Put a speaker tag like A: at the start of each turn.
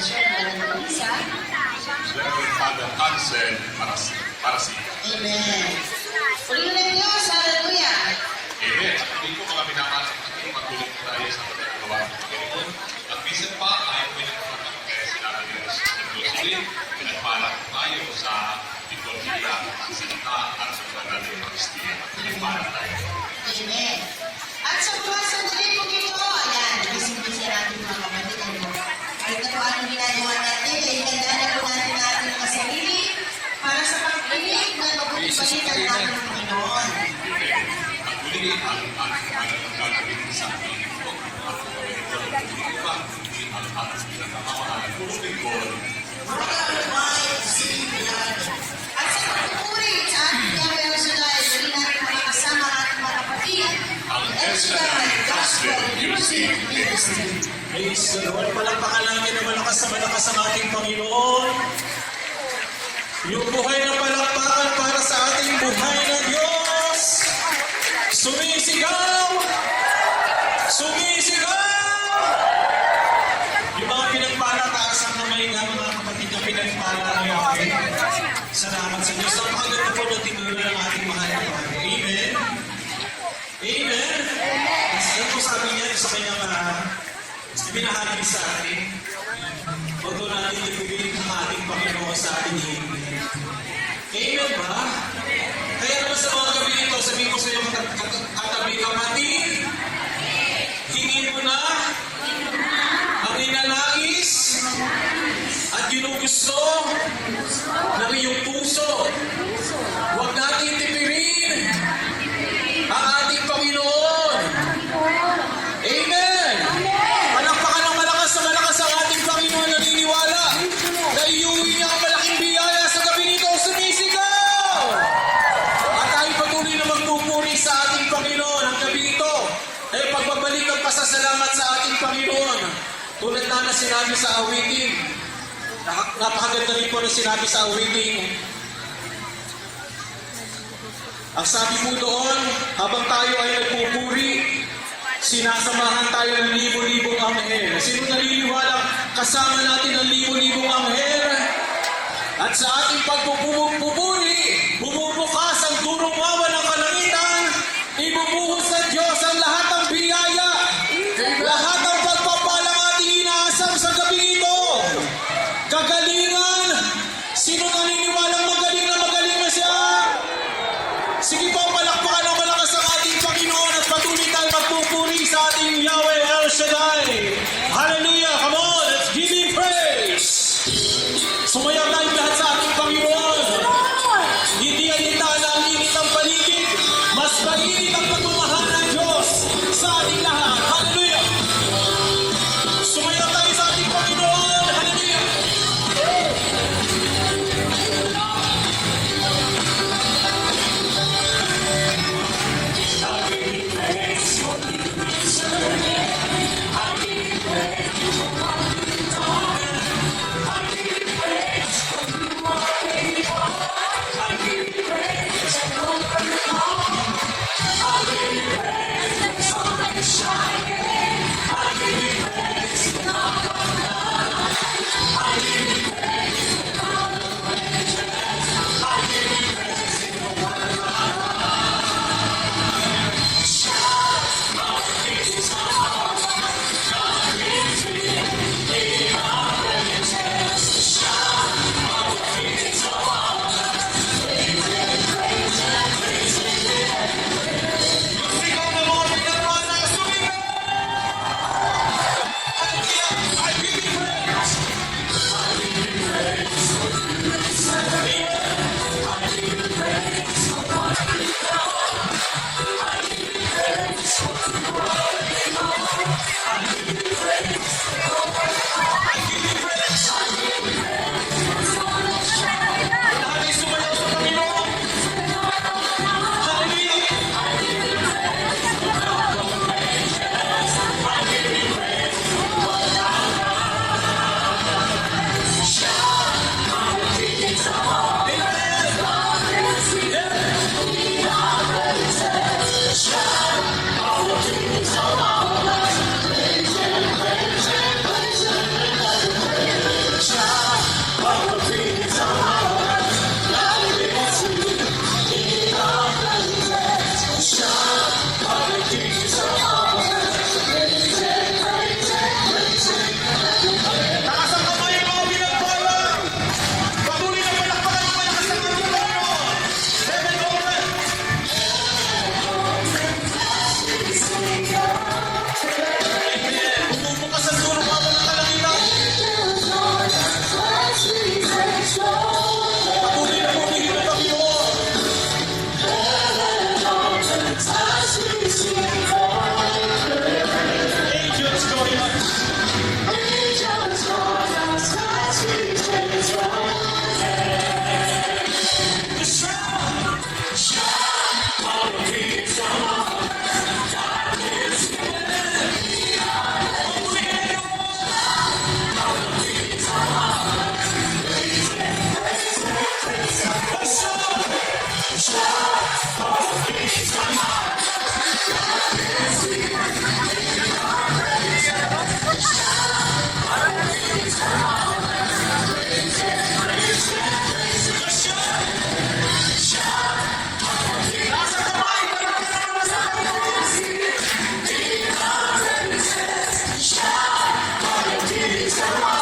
A: Bishop Alan sa Reverend Father Hansel
B: Marasi. Marasi. Amen. Ulitin niyo.
A: Amen. At mga minamahal natin, magulong tayo sa pagkakagawa ng Panginoon. At minsan pa, ayaw ko yung pagkakagawa sa namin ng Panginoon. Pinagpalang tayo sa Panginoon sa salita at ng Panginoon. Pinagpalang.
B: Amen. At sa buwan pa,
A: hindi ang ating pinakamahal. Puro lingkod,
B: At sa pagpupuri sa ating Yahweh El Shaddai, dali natin makakasama ang ating mga kapatid.
A: ang El Shaddai Gospel Music Ministry.
C: Praise the Lord. Palakpakan natin na malakas na malakas ang ating Panginoon. Yung buhay na palakpakan para sa ating buhay na Diyos. Sumisigaw! Sumisigaw! Yung mga pinagpala, taas ang kamay nga mga kapatid na pinagpala ng Yahweh. Salamat sa Diyos. Napakaganda po ng tinuro ng ating mahal na Panginoon. Amen. Amen. Ano po sabi niya sa kanyang uh, binahagi sa atin? Huwag natin ibigay ang ating Panginoon sa ating hingin. Amen ba? Kaya naman sa mga gabi ito, sabihin ko sa iyo Panginoon. Tulad na na sinabi sa awitin, napakaganda rin po na sinabi sa awitin, ang sabi po doon, habang tayo ay nagpupuri, sinasamahan tayo ng libo-libong anghel. Sino naniniwala kasama natin ang libo-libong anghel? At sa ating pagpupuri, It's a